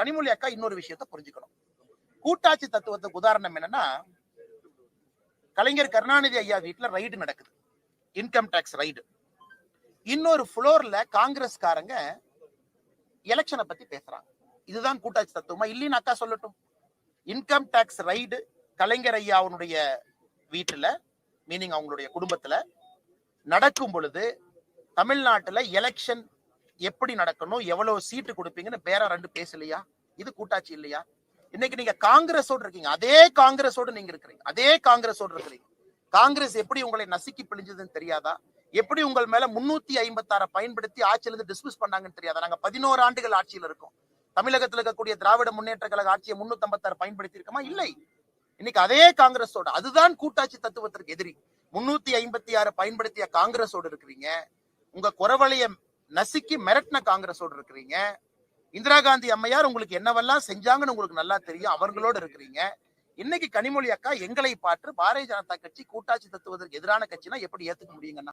கனிமொழி அக்கா இன்னொரு விஷயத்த புரிஞ்சுக்கணும். கூட்டாட்சி தத்துவத்துக்கு உதாரணம் என்னன்னா கலைஞர் கருணாநிதி ஐயா வீட்டுல ரைடு நடக்குது. இன்கம் டாக்ஸ் ரைடு இன்னொரு ஃப்ளோர்ல காங்கிரஸ்காரங்க எலெக்ஷனை பத்தி பேசுறாங்க. இதுதான் கூட்டாட்சி தத்துவமா? இல்லைன்னு அக்கா சொல்லட்டும். இன்கம் டாக்ஸ் ரைடு கலைஞர் ஐயா அவனுடைய வீட்டுல மீனிங் அவங்களுடைய குடும்பத்துல நடக்கும் பொழுது தமிழ்நாட்டுல எலெக்ஷன் எப்படி நடக்கணும் எவ்வளவு சீட்டு கொடுப்பீங்கன்னு பேரா ரெண்டு பேசலையா இது கூட்டாட்சி இல்லையா? இன்னைக்கு நீங்க காங்கிரஸோடு இருக்கீங்க. அதே காங்கிரஸோடு நீங்க இருக்கிறீங்க. அதே காங்கிரஸோடு இருக்கிறீங்க. காங்கிரஸ் எப்படி உங்களை நசுக்கி பிழிஞ்சதுன்னு தெரியாதா? எப்படி உங்கள் மேல முன்னூத்தி ஐம்பத்தி ஐம்பத்தாற பயன்படுத்தி ஆட்சியில இருந்து டிஸ்மிஸ் பண்ணாங்கன்னு தெரியாதா? நாங்க பதினோரு ஆண்டுகள் ஆட்சியில் இருக்கோம். தமிழகத்தில் இருக்கக்கூடிய திராவிட முன்னேற்ற கழக ஆட்சியை முன்னூத்தி ஐம்பத்தாறு பயன்படுத்தி இருக்கமா இல்லை. இன்னைக்கு அதே காங்கிரஸோட அதுதான் கூட்டாட்சி தத்துவத்திற்கு எதிரி. முன்னூத்தி ஐம்பத்தி ஆறு பயன்படுத்திய காங்கிரஸோடு இருக்கிறீங்க. உங்க குறவலைய நசுக்கி மிரட்டின காங்கிரஸோடு இருக்கிறீங்க. இந்திரா காந்தி அம்மையார் உங்களுக்கு என்னவெல்லாம் செஞ்சாங்கன்னு உங்களுக்கு நல்லா தெரியும். அவர்களோடு இருக்கிறீங்க. இன்னைக்கு கனிமொழி அக்கா எங்களை பாற்று பாரதிய ஜனதா கட்சி கூட்டாட்சி தத்துவதற்கு எதிரான கட்சினா எப்படி ஏத்துக்க முடியுங்கன்னா